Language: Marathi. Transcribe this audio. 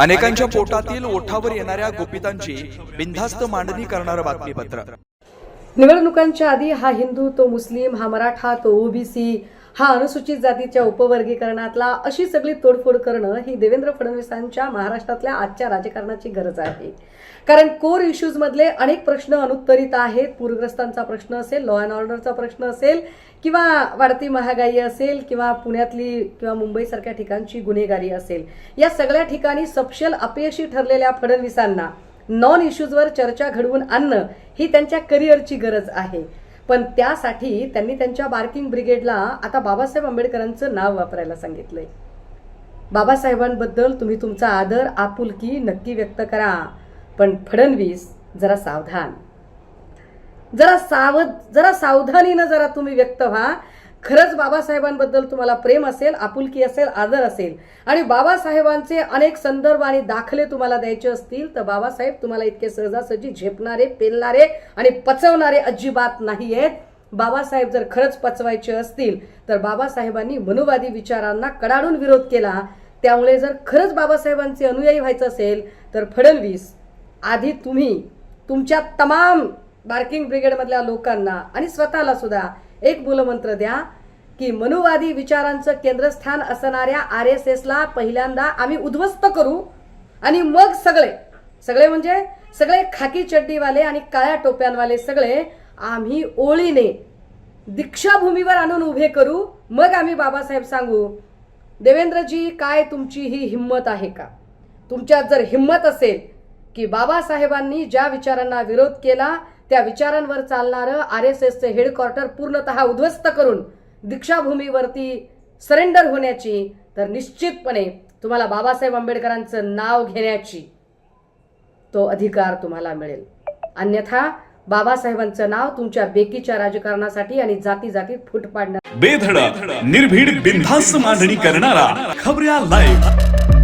अनेकांच्या पोटातील ओठावर येणाऱ्या गोपितांची बिनधास्त मांडणी करणारं बातमीपत्र. निवडणुकांच्या आधी हा हिंदू तो मुस्लिम हा मराठा तो ओबीसी हा अनुसूचित जातीच्या उपवर्गीकरणातला अशी सगळी तोडफोड करणं ही देवेंद्र फडणवीसांच्या महाराष्ट्रातल्या आजच्या राजकारणाची गरज आहे. कारण कोर इश्यूजमधले अनेक प्रश्न अनुत्तरित आहेत. पूरग्रस्तांचा प्रश्न असेल लॉ अँड ऑर्डरचा प्रश्न असेल किंवा वाढती महागाई असेल किंवा पुण्यातली किंवा मुंबईसारख्या ठिकाणची गुन्हेगारी असेल. या सगळ्या ठिकाणी सपशेल अपयशी ठरलेल्या फडणवीसांना नॉन इश्यूजवर चर्चा घडवून आणणं ही त्यांच्या करिअरची गरज आहे. पण त्यासाठी त्यांनी त्यांच्या बार्किंग ब्रिगेडला आता बाबासाहेब आंबेडकरांचं नाव वापरायला सांगितलंय. बाबासाहेबांबद्दल तुम्ही तुमचा आदर आपुलकी नक्की व्यक्त करा पण फडणवीस जरा सावधान. जरा सावध जरा सावधानीनं जरा तुम्ही व्यक्त व्हा. खरंच बाबासाहेबांबद्दल तुम्हाला प्रेम असेल आपुलकी असेल आदर असेल आणि बाबासाहेबांचे अनेक संदर्भ आणि दाखले तुम्हाला द्यायचे असतील तर बाबासाहेब तुम्हाला इतके सहजासहजी झेपणारे पेलणारे आणि पचवणारे अजिबात नाही आहेत बाबासाहेब जर खरंच पचवायचे असतील तर बाबासाहेबांनी मनुवादी विचारांना कडाडून विरोध केला. त्यामुळे जर खरंच बाबासाहेबांचे अनुयायी व्हायचं असेल तर फडणवीस आधी तुम्ही तुमच्या तमाम बार्किंग ब्रिगेडमधल्या लोकांना आणि स्वतःला सुद्धा एक मूलमंत्र द्या की मनुवादी विचारांचं केंद्रस्थान असणाऱ्या आर एस एसला पहिल्यांदा आम्ही उद्ध्वस्त करू आणि मग सगळे सगळे म्हणजे सगळे खाकी चड्डीवाले आणि काळ्या टोप्यांवाले सगळे आम्ही ओळीने दीक्षाभूमीवर आणून उभे करू. मग आम्ही बाबासाहेब सांगू देवेंद्रजी काय तुमची ही हिंमत आहे का? तुमच्यात जर हिंमत असेल की बाबासाहेबांनी ज्या विचारांना विरोध केला त्या विचारांवर चालणारं आर एस एसचं हेडक्वार्टर पूर्णतः उद्ध्वस्त करून दीक्षाभूमीवरती सरेंडर होण्याची तर निश्चितपणे तुम्हाला बाबासाहेब आंबेडकरांचं नाव घेण्याची तो अधिकार तुम्हाला मिळेल. अन्यथा बाबासाहेबांचं नाव तुमच्या बेकीच्या राजकारणासाठी आणि जाती जातीत फूट पाडणार. बेधडक निर्भीड बिनधास्त मांडणी करणारा खबऱ्या लाईव्ह